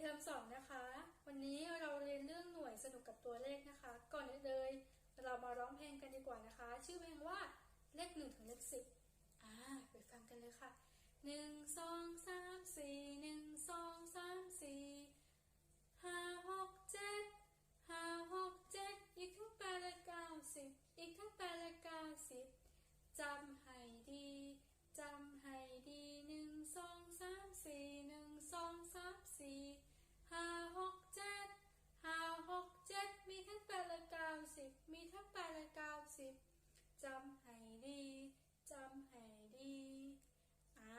เทอมสองนะคะ วันนี้เราเรียนเรื่องหน่วยสนุกกับตัวเลขนะคะ ก่อนอื่นเลยเรามาร้องเพลงกันดีกว่านะคะ ชื่อเพลงว่าเลขหนึ่งถึงเลขสิบอ่าไปฟังกันเลยค่ะหนึ่งสองสามสี่หนึ่งสองสามสี่ห้าหกเจ็ดห้าหกเจ็ดอีกทั้งแปดและเก้าสิบอีกทั้งแปดและเก้าสิบจำให้ดีจำให้ดีหนึ่งสองสามสี่หนึ่งสองสามสี่ ห้าหกเจ็ดห้าหกเจ็ดมีทั้งแปดและเก้าสิบมีทั้งแปดและเก้าสิบจำให้ดีจำให้ดีอ่า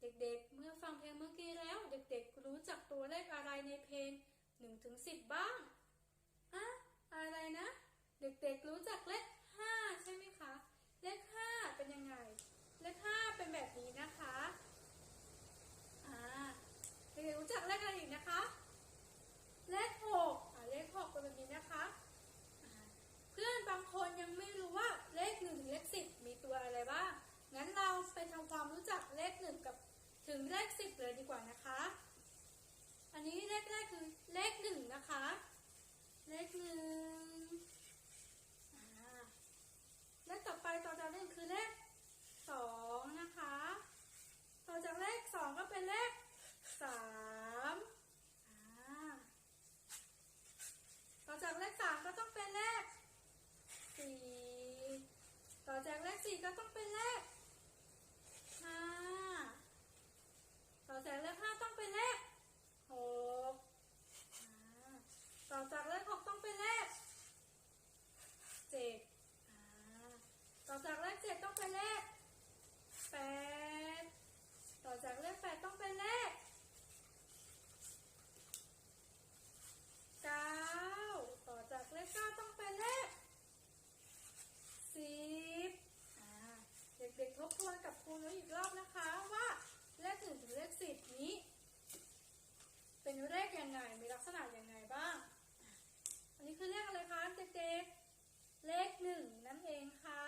เด็กๆ เมื่อฟังเพลงเมื่อกี้แล้ว เด็กๆ รู้จักตัวเลขอะไรในเพลง1ถึง10บ้างอะอะไรนะ เด็กๆ รู้จักเลข5ใช่ไหมคะ เลข5เป็นยังไง เลข5เป็นแบบนี้นะคะอ่าเด็กๆรู้จักเลขอะไรอีกนะคะ เลข6อ่าเลข6เป็นแบบนี้นะคะอ่าเพื่อนบางคนยังไม่รู้ว่าเลข1ถึงเลข10 มีตัวอะไรบ้าง งั้นเราไปทำความรู้จักเลขหนึ่งกับ ถึงเลขสิบเลยดีกว่านะคะ อันนี้เลขแรกคือเลขหนึ่งนะคะ เลขหนึ่งเลขต่อไปต่อจากเลขคือเลขสองนะคะ ต่อจากเลขสองก็เป็นเลขสามต่อจากเลขสามก็ต้องเป็นเลขสี่ต่อจากเลขสี่ก็ต้องเป็นเลขห้าต่อจากเลขห้าต้องเป็นเลขหกอ่าต่อ จากเลขหกต้องเป็นเลขเจ็ดต่อจากเลขเจ็ดต้องเป็นเลขแปดต่อจากเลขแปดต้องเป็นเลขเก้าต่อจากเลขเก้าต้องเป็นเลขสิบเด็กๆทบทวนกับครูนุ้ยอีกรอบนะคะว่าเลขหนึ่งถึงเลขสิบนี้ เป็นเลขยังไงมีลักษณะยังไงบ้างอะอันนี้ คือเลขอะไรคะเด็กๆ เลขหนึ่งนั่นเองค่ะ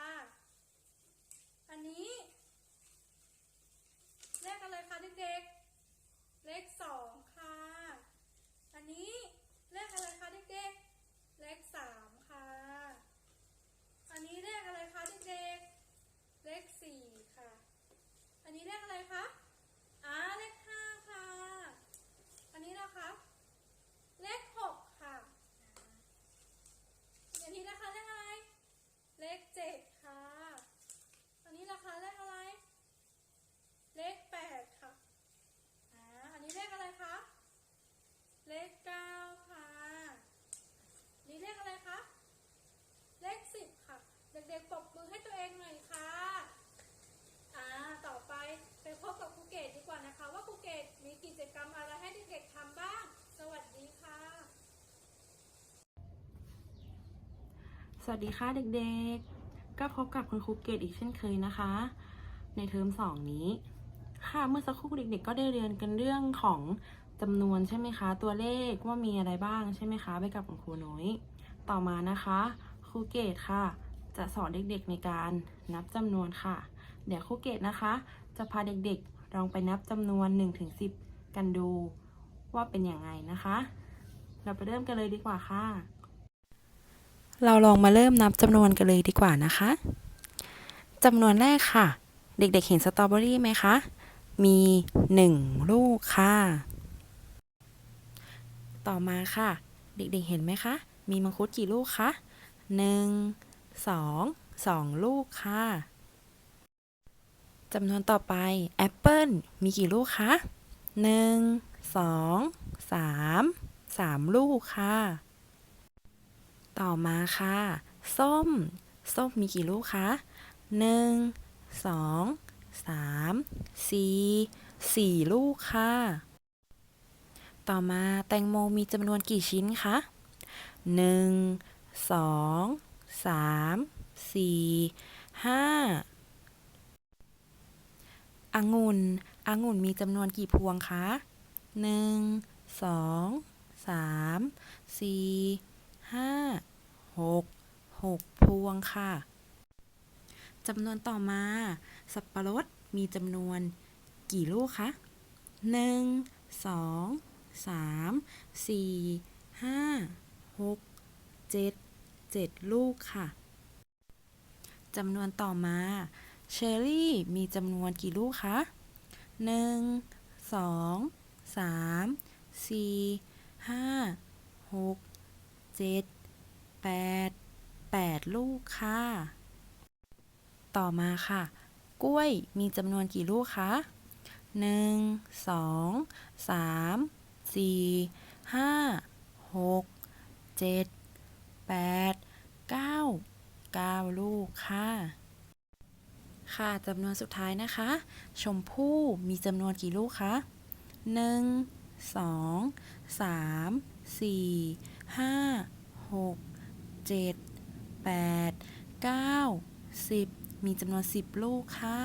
อันนี้ เลขอะไรคะเด็กๆ เลขสองค่ะ อันนี้เลขอะไรคะเด็กๆ เลขสามค่ะ อันนี้เลขอะไรคะเด็กๆ เลขสี่ค่ะ อันนี้เลขอะไรคะอ่าเลขห้าค่ะ อันนี้นะคะ เลขหกค่ะอ่าอันนี้นะคะเลขอะไร เลขเจ็ดค่ะ อันนี้นะคะเลขอะไร เลขแปดค่ะ อ่า อันนี้เลขอะไรคะ เลขเก้าค่ะอันนี้เลขอะไรคะ เลขสิบค่ะ เด็กๆปรบมือให้ตัวเองหน่อยค่ะ อ่า ต่อไปไปพบกับครูเกตดีกว่านะคะ ว่าครูเกตมีกิจกรรมอะไรให้เด็กๆทำบ้าง สวัสดีค่ะ สวัสดีค่ะเด็กๆ ก็พบกับคุณครูเกตอีกเช่นเคยนะคะ ในเทอมสองนี้ ค่ะเมื่อสักครู่เด็กๆ ก็ได้เรียนกันเรื่องของจำนวนใช่ไหมคะ ตัวเลขว่ามีอะไรบ้างใช่ไหมคะ ไปกับคุณครูนุ้ยต่อมานะคะครูเกตค่ะ จะสอนเด็กๆในการนับจำนวนค่ะ เดี๋ยวครูเกตนะคะ จะพาเด็กๆลองไปนับจำนวน1-10ถึง10 กันดูว่าเป็นอย่างไงนะคะ เราไปเริ่มกันเลยดีกว่าค่ะ เราลองมาเริ่มนับจำนวนกันเลยดีกว่านะคะจำนวนแรกค่ะ เด็กๆเห็นสตรอเบอรี่ไหมคะ มีหนึ่งลูกค่ะ ต่อมาค่ะ เด็กๆเห็นไหมคะ มีมังคุดกี่ลูกคะหนึ่งสองสองลูกค่ะจำนวนต่อไปแอปเปิลมีกี่ลูกคะหนึ่งสองสามสามลูกค่ะ ต่อมาค่ะ ส้ม ส้มมีกี่ลูกคะหนึ่งสองสามสี่สี่ลูกค่ะ ต่อมาแตงโมมีจำนวนกี่ชิ้นคะหนึ่งสองสามสี่ห้าองุ่นองุ่นมีจำนวนกี่พวงคะหนึ่งสองสามสี่ ห้าหกหกพวงค่ะจำนวนต่อมา สับปะรดมีจำนวนกี่ลูกคะหนึ่งสองสามสี่ห้าหกเจ็ดเจ็ดลูกค่ะจำนวนต่อมา เชอรี่มีจำนวนกี่ลูกคะหนึ่งสองสามสี่ห้าหก เจ็ดแปดแปดลูกค่ะ ต่อมาค่ะ กล้วยมีจำนวนกี่ลูกคะหนึ่งสองสามสี่ห้าหกเจ็ดแปดเก้าเก้าลูกค่ะ ค่ะจำนวนสุดท้ายนะคะ ชมพู่มีจำนวนกี่ลูกคะหนึ่งสองสามสี่ ห้าหกเจ็ดแปดเก้าสิบมีจำนวนสิบลูกค่ะ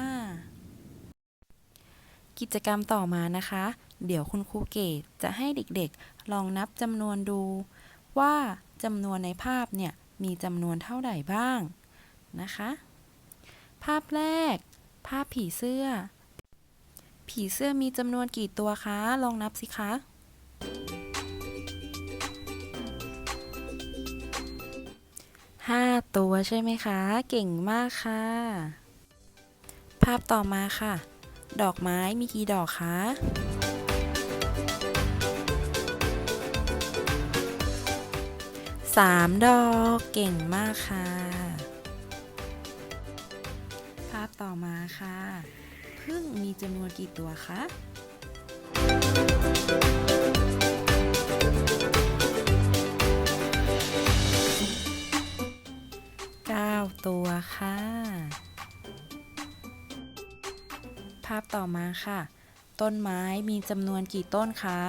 กิจกรรมต่อมานะคะ เดี๋ยวคุณครูเกตจะให้เด็กๆ ลองนับจำนวนดู ว่าจำนวนในภาพเนี่ยมีจำนวนเท่าไหร่บ้างนะคะ ภาพแรก ภาพผีเสื้อ ผีเสื้อมีจำนวนกี่ตัวคะ ลองนับสิคะ ห้าตัวใช่ไหมคะ เก่งมากค่ะ ภาพต่อมาค่ะ ดอกไม้มีกี่ดอกคะสามดอกเก่งมากค่ะ ภาพต่อมาค่ะ พึ่งมีจำนวนกี่ตัวคะ ตัวค่ะ ภาพต่อมาค่ะ ต้นไม้มีจำนวนกี่ต้นคะ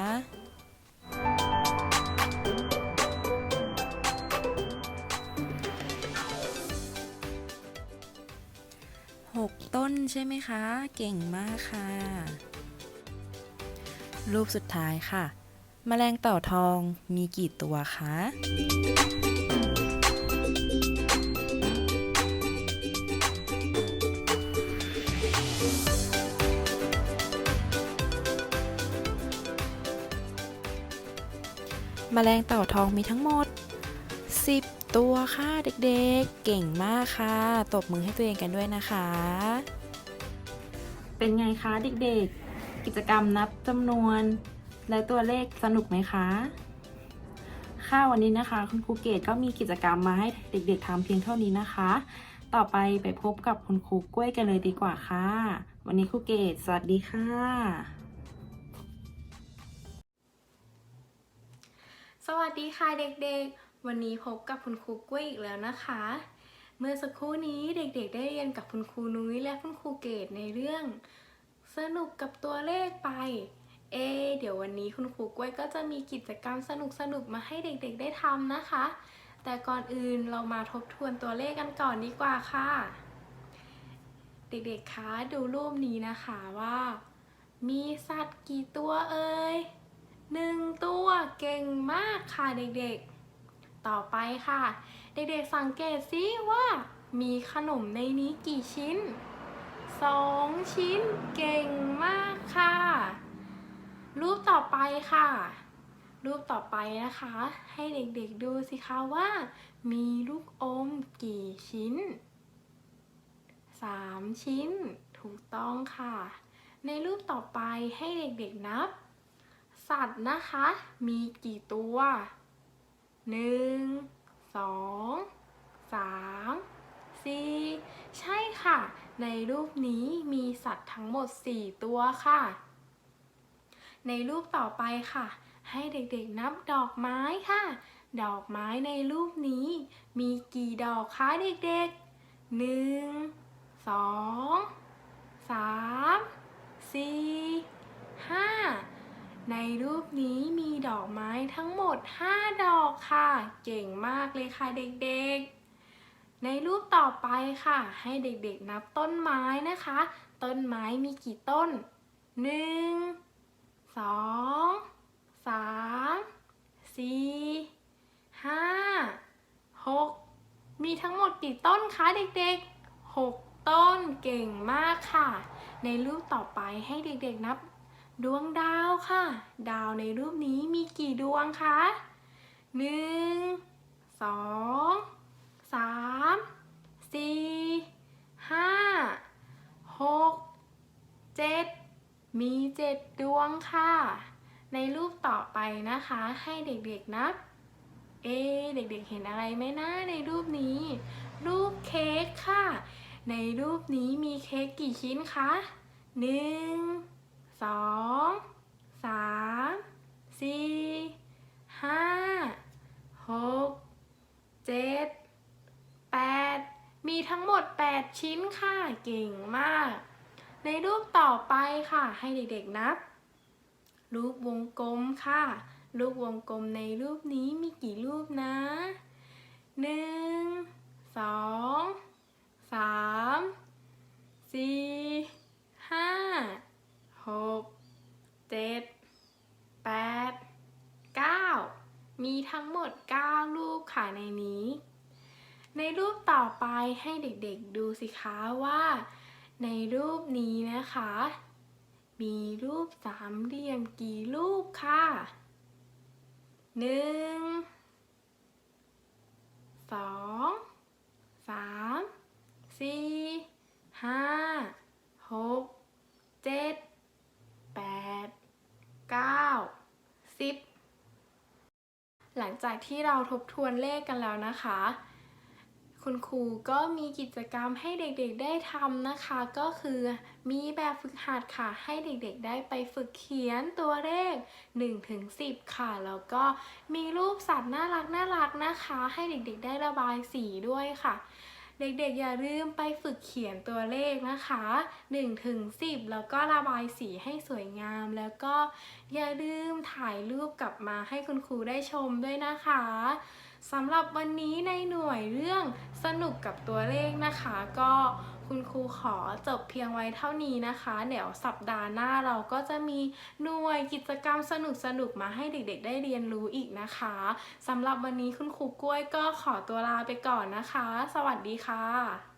หกต้นใช่ไหมคะ เก่งมากค่ะ รูปสุดท้ายค่ะแมลงเต่าทองมีกี่ตัวคะ แมลงเต่าทองมีทั้งหมด 10 ตัวค่ะเด็กๆ เก่งมากค่ะ ตบมือให้ตัวเองกันด้วยนะคะ เป็นไงคะเด็กๆ กิจกรรมนับจำนวน และตัวเลขสนุกไหมคะค่ะวันนี้นะคะ คุณครูเกตก็มีกิจกรรมมาให้เด็กๆทำเพียงเท่านี้นะคะ ต่อไปไปพบกับคุณครูกล้วยกันเลยดีกว่าค่ะ วันนี้ครูเกตสวัสดีค่ะ วัสดีค่ะเด็กๆ วันนี้พบกับคุณครูกล้วยอีกแล้วนะคะ เมื่อสักครู่นี้เด็กๆ ได้เรียนกับคุณครูนุ้ยและคุณครูเกตในเรื่อง สนุกกับตัวเลขไป เอ เดี๋ยววันนี้คุณครูกล้วยก็จะมีกิจกรรมสนุกๆมาให้เด็กๆ ได้ทำนะคะ แต่ก่อนอื่นเรามาทบทวนตัวเลขกันก่อนดีกว่าค่ะ เด็กๆ คะดูรูปนี้นะคะว่า มีสัตว์กี่ตัวเอ่ย หนึ่งตัวเก่งมากค่ะเด็กๆ ต่อไปค่ะ เด็กๆสังเกตซิว่า มีขนมในนี้กี่ชิ้นสองชิ้นเก่งมากค่ะ รูปต่อไปค่ะ รูปต่อไปนะคะ ให้เด็กๆดูสิคะว่า มีลูกอมกี่ชิ้นสามชิ้น ถูกต้องค่ะ ในรูปต่อไปให้เด็กๆนับ สัตว์นะคะ มีกี่ตัวหนึ่งสองสามสี่ใช่ค่ะ ในรูปนี้มีสัตว์ทั้งหมด 4 ตัวค่ะ ในรูปต่อไปค่ะ ให้เด็กๆนับดอกไม้ค่ะ ดอกไม้ในรูปนี้ มีกี่ดอกคะเด็กๆหนึ่งสองสามสี่ห้า ในรูปนี้มีดอกไม้ทั้งหมด 5 ดอกค่ะ เก่งมากเลยค่ะเด็กๆ ในรูปต่อไปค่ะ ให้เด็กๆนับต้นไม้นะคะ ต้นไม้มีกี่ต้น 1 2 3 4 5 6 มีทั้งหมดกี่ต้นคะเด็กๆ 6 ต้นเก่งมากค่ะ ในรูปต่อไปให้เด็กๆนับ ดวงดาวค่ะ ดาวในรูปนี้มีกี่ดวงคะหนึ่งสองสามสี่ห้าหกเจ็ดมีเจ็ดดวงค่ะ ในรูปต่อไปนะคะให้เด็กๆนับ เอะเด็กๆเห็นอะไรไหมนะในรูปนี้ รูปเค้กค่ะ ในรูปนี้มีเค้กกี่ชิ้นคะหนึ่ง สองสามสี่ห้าหกเจ็ดแปดมีทั้งหมด 8 ชิ้นค่ะ เก่งมาก ในรูปต่อไปค่ะ ให้เด็กๆนับ รูปวงกลมค่ะ รูปวงกลมในรูปนี้มีกี่รูปนะ 1 2 3 4 หมด 9 รูปค่ะในนี้ ในรูปต่อไปให้เด็กๆดูสิคะว่า ในรูปนี้นะคะ มีรูปสามเหลี่ยมกี่รูปค่ะหนึ่งสองสามสี่ห้าหกเจ็ดแปดเก้าสิบหลังจาก ที่เราทบทวนเลขกันแล้วนะคะ คุณครูก็มีกิจกรรมให้เด็กๆได้ทำนะคะ ก็คือมีแบบฝึกหัดค่ะ ให้เด็กๆได้ไปฝึกเขียนตัวเลข1ถึง10 ค่ะ แล้วก็มีรูปสัตว์น่ารักน่ารักนะคะ ให้เด็กๆได้ระบายสีด้วยค่ะ เด็กๆ อย่าลืมไปฝึกเขียนตัวเลขนะคะ1ถึง10 แล้วก็ระบายสีให้สวยงาม แล้วก็อย่าลืมถ่ายรูปกลับมาให้คุณครูได้ชมด้วยนะคะสำหรับวันนี้ในหน่วยเรื่องสนุกกับตัวเลขนะคะ ก็ คุณครูขอจบเพียงไว้เท่านี้นะคะ เดี๋ยวสัปดาห์หน้าเราก็จะมีหน่วยกิจกรรมสนุกๆมาให้เด็กๆ ได้เรียนรู้อีกนะคะสำหรับวันนี้คุณครูกล้วยก็ขอตัวลาไปก่อนนะคะ สวัสดีค่ะ